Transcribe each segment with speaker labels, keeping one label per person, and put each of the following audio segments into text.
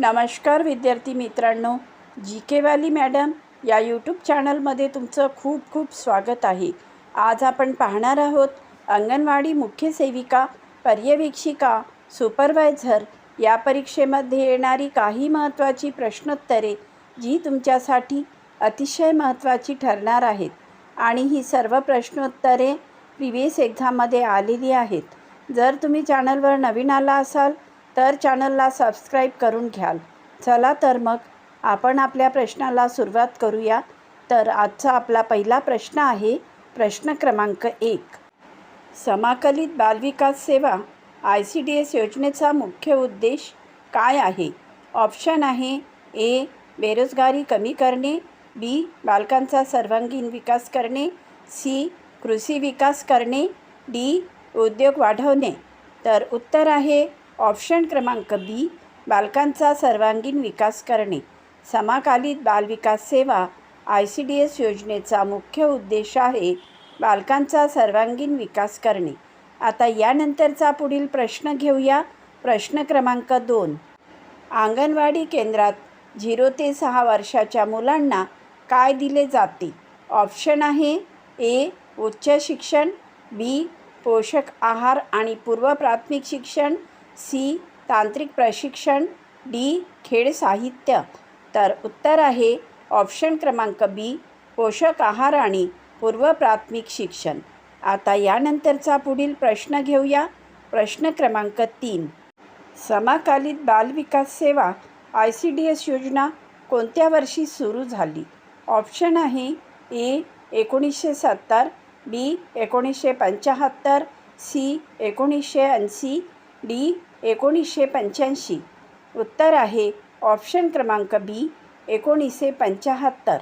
Speaker 1: नमस्कार विद्यार्थी मित्रांनो जी केवाली मॅडम या यूट्यूब चॅनलमध्ये तुमचं खूप खूप स्वागत आहे. आज आपण पाहणार आहोत अंगणवाडी मुख्य सेविका पर्यवेक्षिका सुपरवायझर या परीक्षेमध्ये येणारी काही महत्त्वाची प्रश्नोत्तरे जी तुमच्यासाठी अतिशय महत्त्वाची ठरणार आहेत. आणि ही सर्व प्रश्नोत्तरे प्रिवियस एक्झाममध्ये आलेली आहेत. जर तुम्ही चॅनलवर नवीन आला असाल तर चॅनलला सबस्क्राईब करून घ्याल. चला तर मग आपण आपल्या प्रश्नाला सुरुवात करूया. तर आजचा आपला पहिला प्रश्न आहे प्रश्न क्रमांक एक. समाकलित बालविकास सेवा आय सी डी एस योजनेचा मुख्य उद्देश काय आहे? ऑप्शन आहे ए बेरोजगारी कमी करणे बी बालकांचा सर्वांगीण विकास करणे सी कृषी विकास करणे डी उद्योग वाढवणे. तर उत्तर आहे ऑप्शन क्रमांक बी बालकांचा सर्वांगीण विकास करणे. समाकालित बालविकास सेवा आय सी डी एस योजनेचा मुख्य उद्देश आहे बालकांचा सर्वांगीण विकास करणे. आता यानंतरचा पुढील प्रश्न घेऊया. प्रश्न क्रमांक दोन. अंगणवाडी केंद्रात झिरो ते सहा वर्षाच्या मुलांना काय दिले जाते? ऑप्शन आहे ए उच्च शिक्षण बी पोषक आहार आणि पूर्व प्राथमिक शिक्षण सी. तांत्रिक प्रशिक्षण. डी. खेळ साहित्य. तर उत्तर आहे ऑप्शन क्रमांक बी पोषक आहार आणि पूर्वप्राथमिक शिक्षण. आता यानंतरचा पुढील प्रश्न घेऊया. प्रश्न क्रमांक तीन. समाकालित बालविकास सेवा आय सी डी एस योजना कोणत्या वर्षी सुरू झाली? ऑप्शन आहे ए एकोणीसशे सत्तर बी एकोणीसशे पंच्याहत्तर सी एकोणीसशे ऐंशी डी एकोणीसशे पंच्याऐंशी. उत्तर आहे ऑप्शन क्रमांक बी एकोणीसशे पंच्याहत्तर.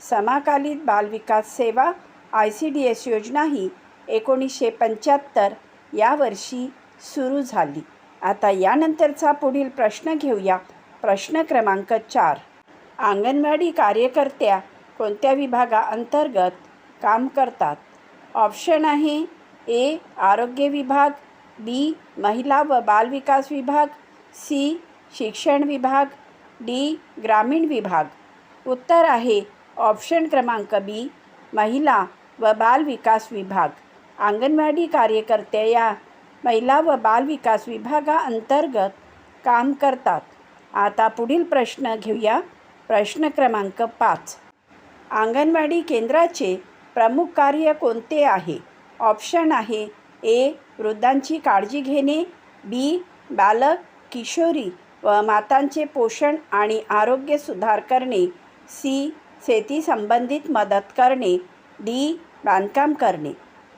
Speaker 1: समाकालित बालविकास सेवा आय सी डी एस योजना ही एकोणीसशे पंच्याहत्तर या वर्षी सुरू झाली. आता यानंतरचा पुढील प्रश्न घेऊया. प्रश्न क्रमांक चार. अंगणवाडी कार्यकर्त्या कोणत्या विभागाअंतर्गत काम करतात? ऑप्शन आहे ए आरोग्य विभाग बी महिला व बालविकास विभाग सी शिक्षण विभाग डी ग्रामीण विभाग. उत्तर आहे ऑप्शन क्रमांक बी महिला व बालविकास विभाग. अंगणवाडी कार्यकर्त्या या महिला व बालविकास विभागाअंतर्गत काम करतात. आता पुढील प्रश्न घेऊया. प्रश्न क्रमांक पाच. अंगणवाडी केंद्राचे प्रमुख कार्य कोणते आहे? ऑप्शन आहे ए. वृद्धांची काळजी घेणे. बी. बालक किशोरी व मातांचे पोषण आणि आरोग्य सुधार करणे. सी. शेती संबंधित मदत करणे. डी. बांधकाम करणे.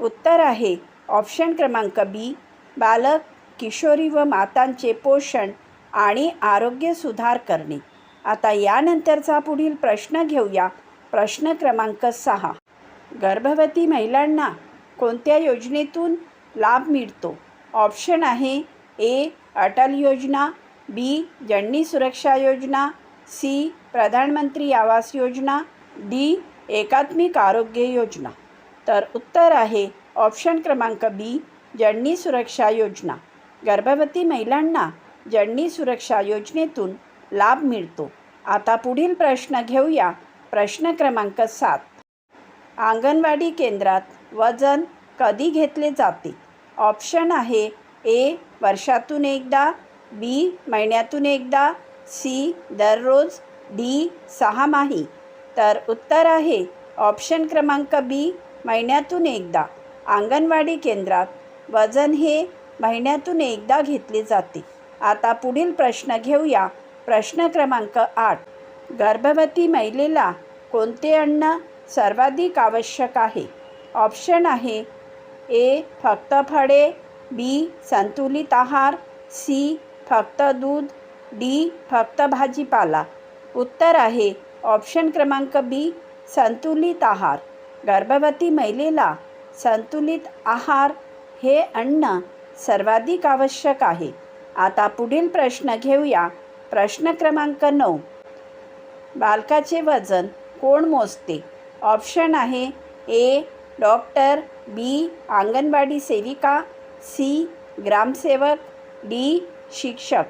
Speaker 1: उत्तर आहे. ऑप्शन क्रमांक बी. बालक किशोरी व मातांचे पोषण आणि आरोग्य सुधार करणे. आता यानंतरचा पुढील प्रश्न घेऊया. प्रश्न क्रमांक सहा. गर्भवती महिलांना कोणत्या योजनेतून लाभ मिळतो? ऑप्शन आहे ए अटल योजना बी जननी सुरक्षा योजना सी प्रधानमंत्री आवास योजना डी एकात्मिक आरोग्य योजना. तर उत्तर आहे ऑप्शन क्रमांक बी जननी सुरक्षा योजना. गर्भवती महिलांना जननी सुरक्षा योजनेतून लाभ मिळतो. आता पुढील प्रश्न घेऊया. प्रश्न क्रमांक सात. अंगणवाडी केंद्रात वजन कधी घेतले जाते? ऑप्शन आहे ए वर्षातून एकदा बी महिन्यातून एकदा सी दररोज डी सहामाही तर उत्तर आहे ऑप्शन क्रमांक बी महिन्यातून एकदा. अंगणवाडी केंद्रात वजन हे महिन्यातून एकदा घेतले जाते. आता पुढील प्रश्न घेऊया. प्रश्न क्रमांक आठ. गर्भवती महिलेला कोणते अन्न सर्वाधिक आवश्यक आहे? ऑप्शन आहे. ए फक्त फळे. बी संतुलित आहार. सी फक्त दूध. डी फक्त भाजीपाला. उत्तर आहे. ऑप्शन क्रमांक बी संतुलित आहार. गर्भवती महिलेला संतुलित आहार हे अन्न सर्वाधिक आवश्यक आहे. आता पुढील प्रश्न घेऊया. प्रश्न क्रमांक नऊ. बालकाचे वजन कोण मोजते? ऑप्शन आहे. ए डॉक्टर बी. अंगणवाडी सेविका सी. ग्रामसेवक डी. शिक्षक.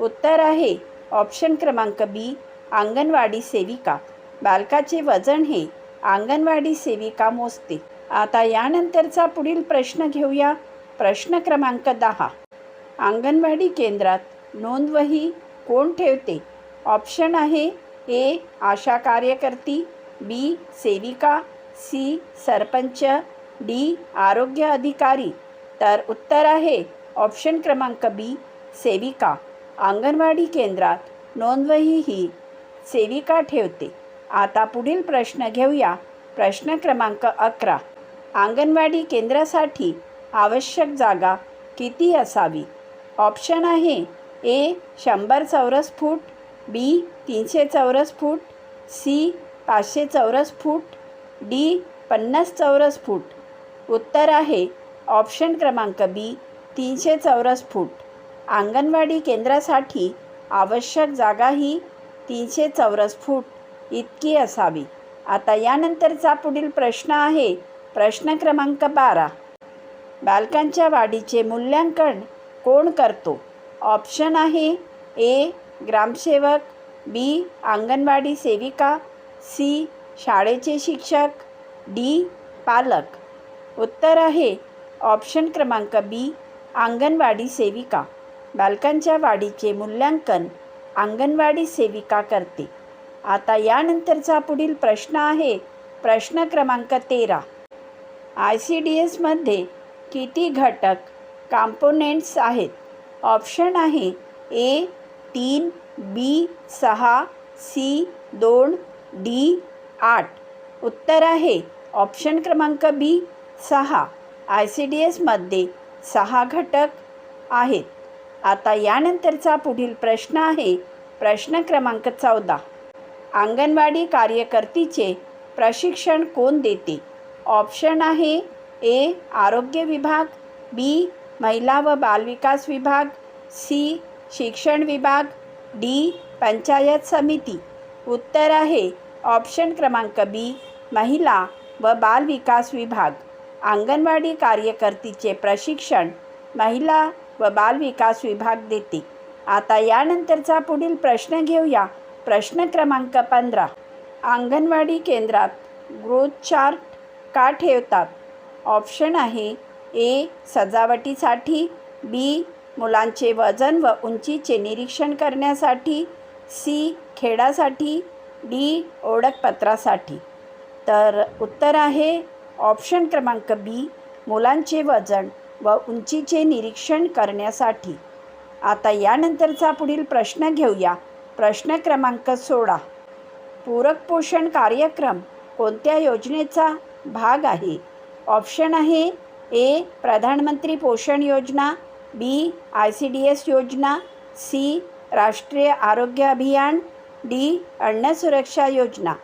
Speaker 1: उत्तर आहे. ऑप्शन क्रमांक बी. अंगणवाडी सेविका. बालकाचे वजन हे अंगणवाडी सेविका मोजते. आता यानंतरचा पुढील प्रश्न घेऊया. प्रश्न क्रमांक दहा. अंगणवाडी केंद्रात नोंदवही कोण ठेवते? ऑप्शन आहे. ए. आशा कार्यकर्ती बी. सेविका सी. सरपंच डी. आरोग्य अधिकारी. तर उत्तर आहे ऑप्शन क्रमांक बी सेविका. अंगणवाडी केंद्रात नोंदवही ही सेविका ठेवते. आता पुढील प्रश्न घेऊया. प्रश्न क्रमांक अकरा. अंगणवाडी केंद्रासाठी आवश्यक जागा किती असावी? ऑप्शन आहे ए. शंभर चौरस फूट बी. तीनशे चौरस फूट सी. पाचशे चौरस फूट डी पन्नास चौरस फूट. उत्तर आहे ऑप्शन क्रमांक बी तीनशे चौरस फूट. अंगणवाडी केंद्रासाठी आवश्यक जागा ही तीनशे चौरस फूट इतकी असावी. आता यानंतरचा पुढील प्रश्न आहे प्रश्न क्रमांक बारा. बालकांच्या वाढीचे मूल्यांकन कोण करतो? ऑप्शन आहे ए ग्रामसेवक बी अंगणवाडी सेविका सी शाळेचे शिक्षक डी. पालक. उत्तर आहे ऑप्शन क्रमांक बी अंगणवाडी सेविका. बालकांच्या वाढीचे मूल्यांकन अंगणवाडी सेविका करते. आता यानंतरचा पुढील प्रश्न आहे प्रश्न क्रमांक तेरा. आय सी डी एसमध्ये किती घटक कॉम्पोनेंट्स आहेत? ऑप्शन आहे ए तीन बी सहा सी दोन डी आठ. उत्तर आहे. ऑप्शन क्रमांक बी सहा. आय सी डी एसमध्ये सहा घटक आहेत. आता यानंतरचा पुढील प्रश्न आहे. प्रश्न क्रमांक चौदा. अंगणवाडी कार्यकर्तीचे प्रशिक्षण कोण देते? ऑप्शन आहे ए आरोग्य विभाग बी महिला व बालविकास विभाग सी शिक्षण विभाग डी पंचायत समिती. उत्तर आहे ऑप्शन क्रमांक बी महिला व बालविकास विभाग. अंगणवाडी कार्यकर्तीचे प्रशिक्षण महिला व बालविकास विभाग देते. आता यानंतरचा पुढील प्रश्न घेऊया. प्रश्न क्रमांक पंधरा. अंगणवाडी केंद्रात ग्रोथ चार्ट का ठेवतात? ऑप्शन आहे ए सजावटीसाठी बी मुलांचे वजन व उंचीचे निरीक्षण करण्यासाठी सी खेळासाठी डी ओळखपत्रासाठी. तर उत्तर आहे ऑप्शन क्रमांक बी मुलांचे वजन व उंचीचे निरीक्षण करण्यासाठी. आता यानंतरचा पुढील प्रश्न घेऊया. प्रश्न क्रमांक सोळा. पूरक पोषण कार्यक्रम कोणत्या योजनेचा भाग आहे? ऑप्शन आहे ए प्रधानमंत्री पोषण योजना B I C D S योजना सी राष्ट्रीय आरोग्य अभियान डी अन्न सुरक्षा योजना.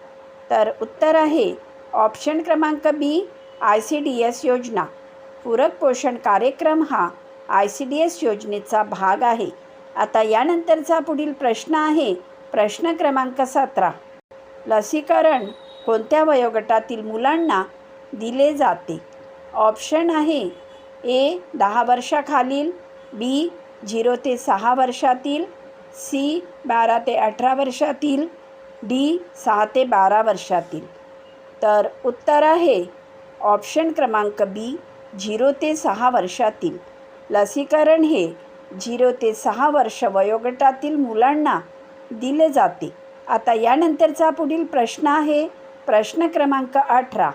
Speaker 1: तर उत्तर आहे ऑप्शन क्रमांक B I C D S योजना. पूरक पोषण कार्यक्रम हा आय सी डी एस योजनेचा भाग आहे. आता यानंतरचा पुढील प्रश्न आहे प्रश्न क्रमांक सतरा. लसीकरण कोणत्या वयोगटातील मुलांना दिले जाते? ऑप्शन आहे ए दहा वर्षाखालील बी झिरो ते सहा वर्षातील सी बारा ते अठरा वर्षातील डी सहा ते बारा वर्षातील. तर उत्तर आहे ऑप्शन क्रमांक बी झिरो ते सहा वर्षातील. लसीकरण हे झिरो ते सहा वर्ष वयोगटातील मुलांना दिले जाते. आता यानंतरचा पुढील प्रश्न आहे प्रश्न क्रमांक अठरा.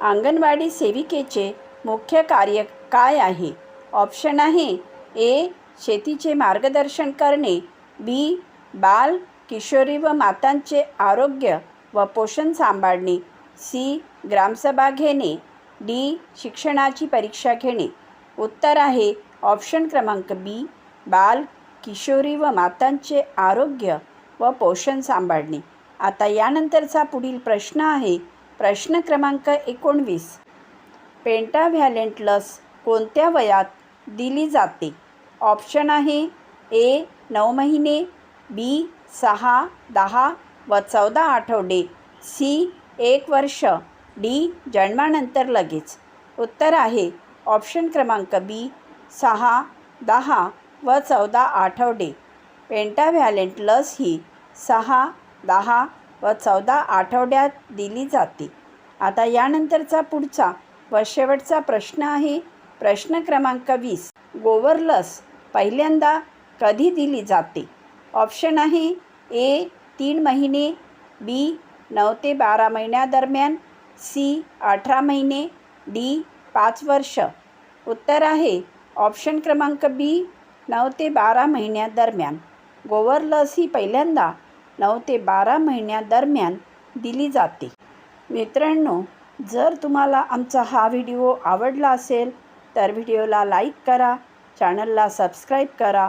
Speaker 1: अंगणवाडी सेविकेचे मुख्य कार्य काय आहे? ऑप्शन आहे ए शेतीचे मार्गदर्शन करणे बी बाल किशोरी व मातांचे आरोग्य व पोषण सांभाळणे. सी ग्रामसभा घेणे. डी शिक्षणाची परीक्षा घेणे. उत्तर आहे ऑप्शन क्रमांक बी बाल किशोरी व मातांचे आरोग्य व पोषण सांभाळणे. आता यानंतरचा पुढील प्रश्न आहे. प्रश्न क्रमांक एकोणवीस. पेंटाव्हॅलेंट लस कोणत्या वयात दिली जाते? ऑप्शन आहे ए नऊ महिने बी सहा दहा व चौदा आठवडे सी एक वर्ष डी जन्मानंतर लगेच. उत्तर आहे ऑप्शन क्रमांक बी सहा दहा व चौदा आठवडे. पेंटाव्हॅलेंट लस ही सहा दहा व चौदा आठवड्यात दिली जाते. आता यानंतरचा पुढचा व शेवटचा प्रश्न आहे. प्रश्न क्रमांक वीस गोवर लस पहिल्यांदा कधी दिली जाते? ऑप्शन आहे ए तीन महिने बी नऊ ते बारा महिन्यादरम्यान सी अठरा महिने डी पाच वर्ष. उत्तर आहे ऑप्शन क्रमांक बी नऊ ते बारा महिन्यादरम्यान गोवर लस ही पहिल्यांदा नऊ ते बारा महिन्यादरम्यान दिली जाते. मित्रांनो जर तुम्हाला आमचा हा व्हिडिओ आवडला असेल तर व्हिडिओला लाईक करा चॅनलला सबस्क्राईब करा